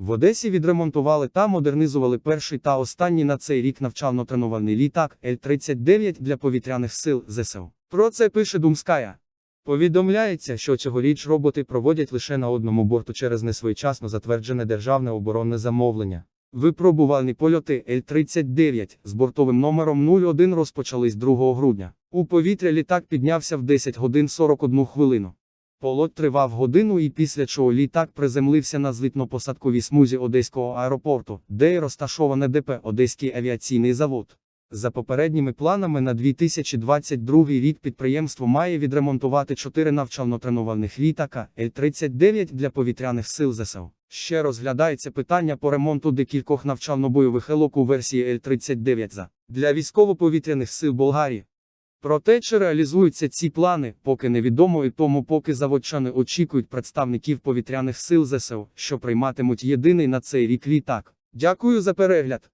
В Одесі відремонтували та модернізували перший та останній на цей рік навчально-тренувальний літак Л-39 для повітряних сил ЗСУ. Про це пише Думская. Повідомляється, що цьогоріч роботи проводять лише на одному борту через несвоєчасно затверджене державне оборонне замовлення. Випробувальні польоти Л-39 з бортовим номером 01 розпочались 2 грудня. У повітря літак піднявся в 10 годин 41 хвилину. Полот тривав годину і після чого літак приземлився на злітно-посадковій смузі Одеського аеропорту, де й розташоване ДП Одеський авіаційний завод. За попередніми планами на 2022 рік підприємство має відремонтувати 4 навчально-тренувальних літака Л-39 для повітряних сил ЗСУ. Ще розглядається питання по ремонту декількох навчально-бойових елок у версії Л-39 за для військово-повітряних сил Болгарії. Проте, чи реалізуються ці плани, поки невідомо і тому поки заводчани очікують представників повітряних сил ЗСУ, що прийматимуть єдиний на цей рік літак. Дякую за перегляд.